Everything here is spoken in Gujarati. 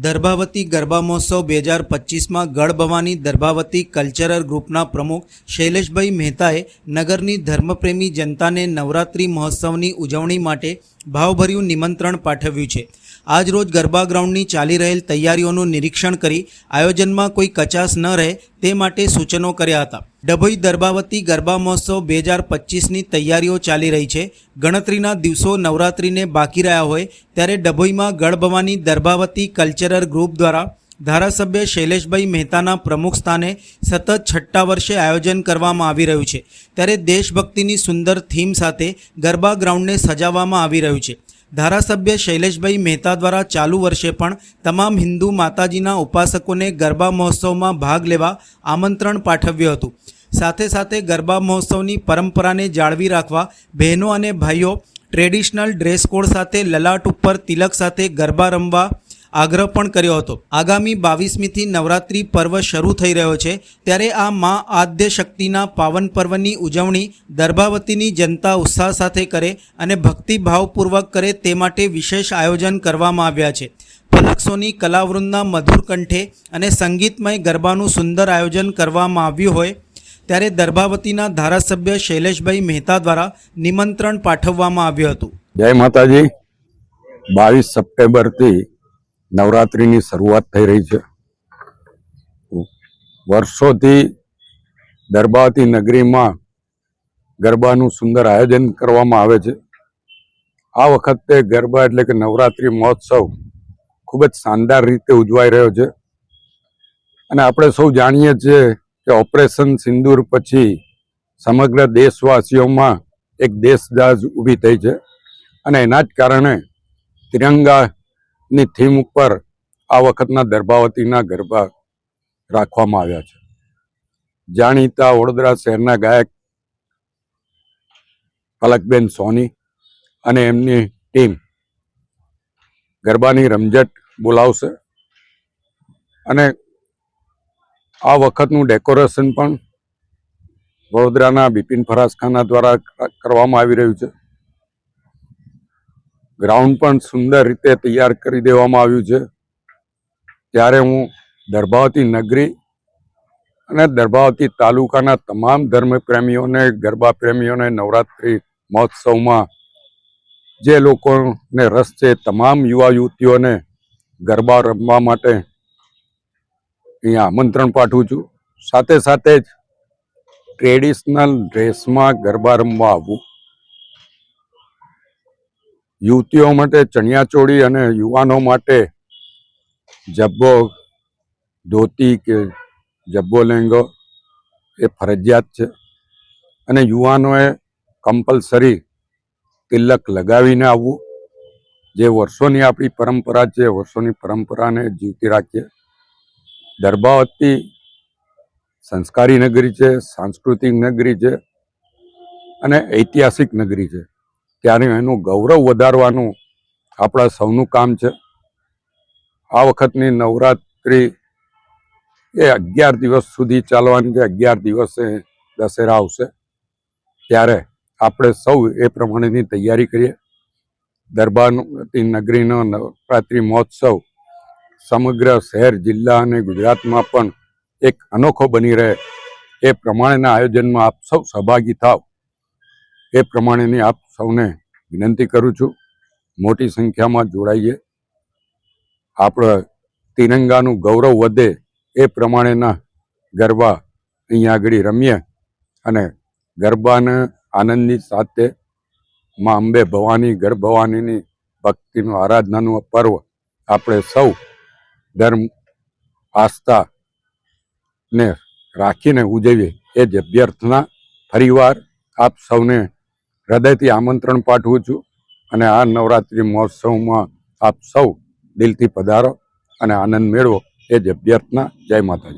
દર્ભાવતી ગરબા મહોત્સવ બે હજાર પચીસમાં ગઢ ભવાની દર્ભાવતી કલ્ચરલ ગ્રુપના પ્રમુખ શૈલેષભાઈ મહેતાએ નગરની ધર્મપ્રેમી જનતાને નવરાત્રિ મહોત્સવની ઉજવણી માટે ભાવભર્યું નિમંત્રણ પાઠવ્યું છે. આજરોજ ગરબા ગ્રાઉન્ડની ચાલી રહેલ તૈયારીઓનું નિરીક્ષણ કરી આયોજનમાં કોઈ કચાશ ન રહે તે માટે સૂચનો કર્યા હતા. ડભોઈ દરબાવતી ગરબા મહોત્સવ બે હજાર પચીસની તૈયારીઓ ચાલી રહી છે. ગણતરીના દિવસો નવરાત્રિને બાકી રહ્યા હોય ત્યારે ડભોઈમાં ગઢભવાની દરબાવતી કલ્ચરલ ગ્રુપ દ્વારા ધારાસભ્ય શૈલેષભાઈ મહેતાના પ્રમુખ સ્થાને સતત છઠ્ઠા વર્ષે આયોજન કરવામાં આવી રહ્યું છે. ત્યારે દેશભક્તિની સુંદર થીમ સાથે ગરબા ગ્રાઉન્ડને સજાવવામાં આવી રહ્યું છે. ધારાસભ્ય શૈલેષભાઈ મહેતા દ્વારા ચાલુ વર્ષે પણ તમામ હિન્દુ માતાજીના ઉપાસકોને ગરબા મહોત્સવમાં ભાગ લેવા આમંત્રણ પાઠવ્યું હતું. સાથે સાથે ગરબા મહોત્સવની પરંપરાને જાળવી રાખવા બહેનો અને ભાઈઓ ટ્રેડિશનલ ડ્રેસ કોડ સાથે લલાટ ઉપર તિલક સાથે ગરબા રમવા આગ્રહ પણ કર્યો હતો. આગામી બાવીસમીથી નવરાત્રિ પર્વ શરૂ થઈ રહ્યો છે, ત્યારે આ મા આદ્ય શક્તિના પાવન પર્વની ઉજવણી દર્ભાવતીની જનતા ઉત્સાહ સાથે કરે અને ભક્તિભાવપૂર્વક કરે તે માટે વિશેષ આયોજન કરવામાં આવ્યા છે. પલક્ષોની કલાવૃંદના મધુર કંઠે અને સંગીતમય ગરબાનું સુંદર આયોજન કરવામાં આવ્યું હોય, ત્યારે દર્ભાવતીના ધારાસભ્ય શૈલેષભાઈ મહેતા દ્વારા નિમંત્રણ પાઠવવામાં આવ્યું હતું. જય માતાજી. બાવીસ સપ્ટેમ્બરથી નવરાત્રિની શરૂઆત થઈ રહી છે. વર્ષોથી દરબાવતી નગરીમાં ગરબાનું સુંદર આયોજન કરવામાં આવે છે. આ વખતે ગરબા એટલે કે નવરાત્રિ મહોત્સવ ખૂબ જ શાનદાર રીતે ઉજવાઈ રહ્યો છે. અને આપણે સૌ જાણીએ છીએ કે ઓપરેશન સિંદૂર પછી સમગ્ર દેશવાસીઓમાં એક દેશદાજ ઊભી થઈ છે. અને એના જ કારણે તિરંગાની થીમ ઉપર આ વખતના દર્ભાવતીના ગરબા રાખવામાં આવ્યા છે. જાણીતા વડોદરા શહેરના ગાયક પલકબેન સોની અને એમની ટીમ ગરબાની રમઝટ બોલાવશે અને આ વખતનું ડેકોરેશન પણ વડોદરાના બિપિન ફરાસખાના દ્વારા કરવામાં આવી રહ્યું છે. ગ્રાઉન્ડ પણ સુંદર રીતે તૈયાર કરી દેવામાં આવ્યું છે. ત્યારે હું દર્ભાવતી નગરી અને દર્ભાવતી તાલુકાના તમામ ધર્મપ્રેમીઓને ગરબા પ્રેમીઓને નવરાત્રિ મહોત્સવમાં જે લોકોને રસ છે, તમામ યુવા યુવતીઓને ગરબા રમવા માટે અહીંયા આમંત્રણ પાઠવું છું. સાથે સાથે જ ટ્રેડિશનલ ડ્રેસમાં ગરબા રમવા આવવું યુવતીઓ માટે ચણિયાચોળી અને યુવાનો માટે જબ્બો, ધોતી કે જબ્બો લેંગો એ ફરજિયાત છે. અને યુવાનોએ કમ્પલસરી તિલક લગાવીને આવવું. જે વર્ષોની આપણી પરંપરા છે વર્ષોની પરંપરાને જીવતી રાખીએ. દરબાવતી સંસ્કારી નગરી છે, સાંસ્કૃતિક નગરી છે અને ઐતિહાસિક નગરી છે. ત્યારે એનું ગૌરવ વધારવાનું આપણા સૌનું કામ છે. આ વખતની નવરાત્રિ એ અગિયાર દિવસ સુધી ચાલવાની છે. અગિયાર દિવસે દશેરા આવશે. ત્યારે આપણે સૌ એ પ્રમાણેની તૈયારી કરીએ. દરબારતી નગરીનો નવરાત્રિ મહોત્સવ સમગ્ર શહેર, જિલ્લા અને ગુજરાતમાં પણ એક અનોખો બની રહે. એ પ્રમાણેના આયોજનમાં આપ સૌ સહભાગી થાવ. એ પ્રમાણેની આપ સૌને વિનંતી કરું છું. મોટી સંખ્યામાં જોડાઈએ. આપણે તિરંગાનું ગૌરવ વધે એ પ્રમાણેના ગરબા અહીંયા આગળ રમીએ અને ગરબાને આનંદની સાથે માં અંબે ભવાની ગર્ભ ભવાનીની ભક્તિનું આરાધનાનું પર્વ આપણે સૌ ધર્મ, આસ્થા ને રાખીને ઉજવીએ. એ જ અભ્યર્થના. ફરીવાર આપ સૌને હૃદયથી આમંત્રણ પાઠવું છું અને આ નવરાત્રિ મહોત્સવમાં આપ સૌ દિલથી પધારો અને આનંદ મેળવો એ જ અભ્યર્થના જય માતાજી.